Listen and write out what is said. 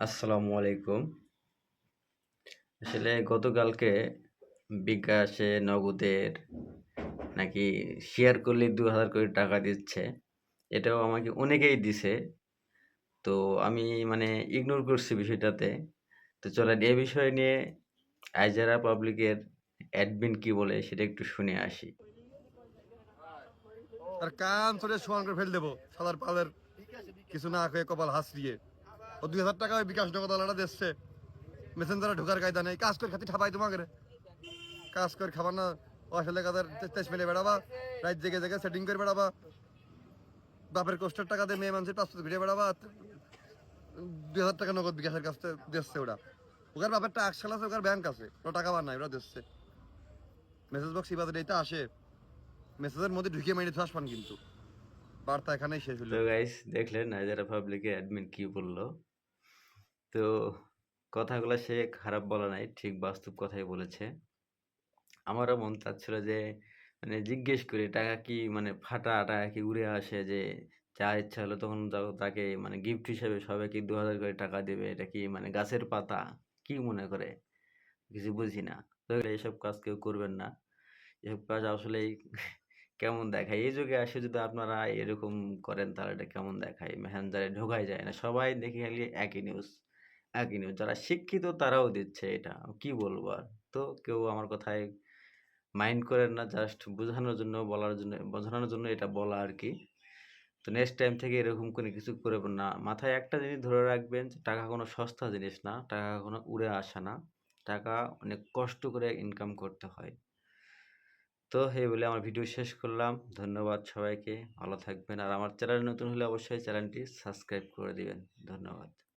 আসসালামু আলাইকুম। আসলে গতকালকে বিকাশে নগদের নাকি শেয়ার করলে দু হাজার কোটি টাকা দিচ্ছে, এটাও আমাকে অনেকেই দিছে। তো আমি মানে ইগনোর করছি বিষয়টাতে। তো চলেন, এ বিষয় নিয়ে আইজারা পাবলিকের অ্যাডমিন কি বলে সেটা একটু শুনে আসি। তার কান চলে সমান করে ফেল দেবো সাদার পালের কিছু না খেয়ে কপাল হাসরিয়ে ও দুই হাজার টাকা ওই বিকাশ নগদালাটা দিচ্ছে। মেসেঞ্জারে ঢোকার কায়দা নেই। কাজ করে খাতি ঠাপাই তোমাকে কাজ করে খাবার না আসলে কাদের তেজ মেলে বেড়াবা, রাত জেগে জেগে সেটিং করে বেড়াবা। বাপের কষ্টের টাকা দিয়ে মেয়ে মানুষের পাঁচশো ঘুরে বেড়াবা। দুই হাজার টাকা নগদ বিকাশের কাছ থেকে দিচ্ছে ওরা। ওখানে বাপেরটা একশাল আছে ওখানে ব্যাংক আছে। ওরা টাকা নাই ওরা দিচ্ছে। মেসেজ বক্স ইবাদের এটা আসে। মেসেজের মধ্যে ঢুকিয়ে মেরে থাস পান কিন্তু। বার্তা এখানেই শেষ হলো। গাইস দেখলেন আইজারা পাবলিকের অ্যাডমিন কি বলল? তো কথাগুলো সে খারাপ বলা নাই, ঠিক বাস্তব কথাই বলেছে। আমারও মন চাচ্ছিল যে মানে জিজ্ঞেস করি, টাকা কি মানে ফাটা, টাকা কি উড়ে আসে যে, যা ইচ্ছা হলো তখন তাকে মানে গিফট হিসেবে সবাই কি দু হাজার করে টাকা দেবে, এটা কি মানে গাছের পাতা? কি মনে করে? কিছু বুঝি না। তো এইসব কাজ কেউ করবেন না। এসব কাজ আসলেই কেমন দেখায়? এই যুগে আসে যদি আপনারা এরকম করেন, তাহলে এটা কেমন দেখায়? মেসেঞ্জারে ঢোকাই যায় না। সবাই দেখে খালি একই নিউজ নিউজ যারা শিক্ষিত তারাও দিচ্ছে এটা। কি বলব আর? তো কেউ আমার কথায় মাইন্ড করেন না, জাস্ট বোঝানোর জন্য, বলার জন্য, বোঝানোর জন্য এটা বলা আর কি তো নেক্সট টাইম থেকে এরকম কোনো কিছু করবেন না। মাথায় একটা জিনিস ধরে রাখবেন যে টাকা কোনো সস্তা জিনিস না, টাকা কোনো উড়ে আসে না। টাকা অনেক কষ্ট করে ইনকাম করতে হয়। তো এই বলে আমার ভিডিও শেষ করলাম। ধন্যবাদ সবাইকে। ভালো থাকবেন। আর আমার চ্যানেল নতুন হলে অবশ্যই চ্যানেলটি সাবস্ক্রাইব করে দিবেন। ধন্যবাদ।